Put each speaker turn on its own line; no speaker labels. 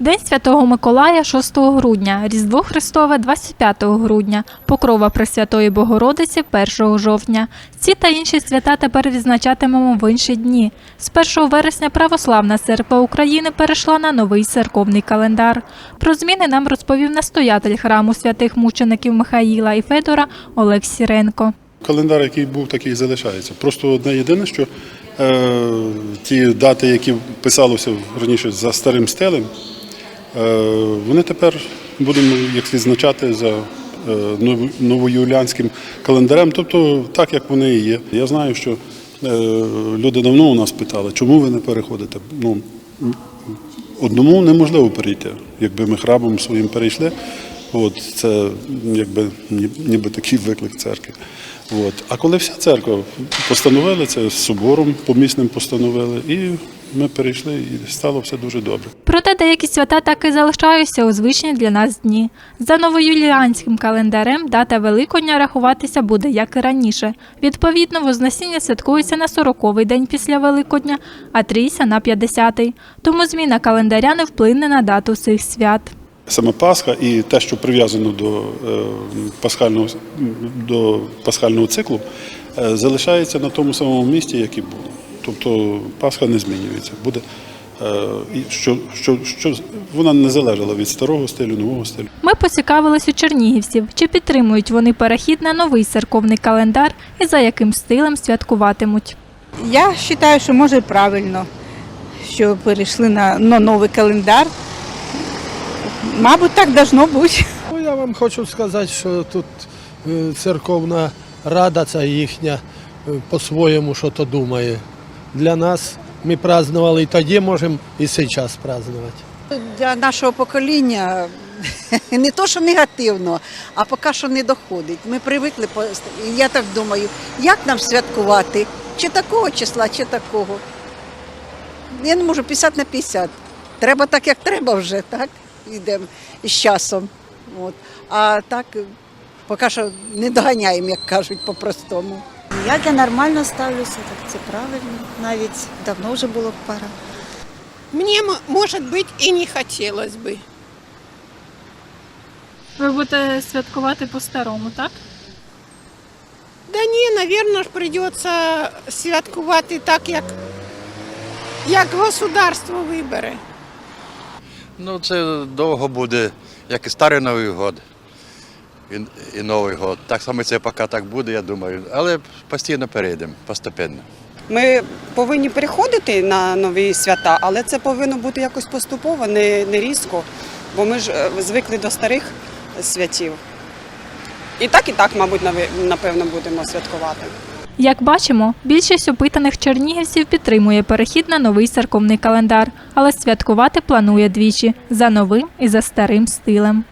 День Святого Миколая 6 грудня, Різдво Христове 25 грудня, Покрова Пресвятої Богородиці 1 жовтня. Ці та інші свята тепер відзначатимемо в інші дні. З 1 вересня Православна церква України перейшла на новий церковний календар. Про зміни нам розповів настоятель храму святих мучеників Михаїла і Федора Олег Сіренко.
Календар, який був, такий залишається. Просто одне єдине, що е, ті дати, які писалося раніше за старим стилем, е, вони тепер будемо їх відзначати за е, нов- новоюліанським календарем, тобто так, як вони і є. Я знаю, що е, люди давно у нас питали, чому ви не переходите. Ну, одному неможливо перейти. Якби ми храбом своїм перейшли, от, це якби ніби такий виклик церкви. От. А коли вся церква постановила це з собором помісним постановили, і ми перейшли, і стало все дуже добре.
Проте деякі свята так і залишаються у звичні для нас дні. За новоюліанським календарем дата Великодня рахуватися буде як і раніше. Відповідно, Вознесіння святкується на 40-й день після Великодня, а Трійся на 50-й. Тому зміна календаря не вплине на дату цих свят.
Саме Пасха і те, що прив'язано до е, пасхального, до пасхального циклу, е, залишається на тому самому місці, як і було. Тобто Пасха не змінюється. Буде, е, і що, що, що, вона не залежала від старого стилю, нового стилю.
Ми поцікавились у чернігівців, чи підтримують вони перехід на новий церковний календар і за яким стилем святкуватимуть.
Я вважаю, що може правильно, що перейшли на, на новий календар. Мабуть, так должно бути.
Ну, я вам хочу сказати, що тут е, церковна рада ця їхня е, по-своєму що то думає. Для нас ми празднували і тоді можемо і зараз празднувати.
Для нашого покоління не то, що негативно, а поки що не доходить. Ми привикли, я так думаю, як нам святкувати? Чи такого числа, чи такого. Я не можу 50 на 50. Треба так, як треба вже, так? Йдемо із часом. От. А так поки що не доганяємо, як кажуть по-простому.
Я для нормально ставлюся, так це правильно. Навіть давно вже було б пора.
Мне, м- может быть, и не хотелось бы.
Ви будете святкувати по-старому, так?
Да ні, наверное, ж придется святкувати так, як, як государство вибере.
Ну, це довго буде, як і старий Новий год, і, і Новий год. Так само це поки так буде, я думаю. Але постійно перейдемо, постепенно.
Ми повинні переходити на нові свята, але це повинно бути якось поступово, не, не різко, бо ми ж е, звикли до старих святів. І так, і так, мабуть, напевно, будемо святкувати.
Як бачимо, більшість опитаних чернігівців підтримує перехід на новий церковний календар, але святкувати планує двічі за новим і за старим стилем.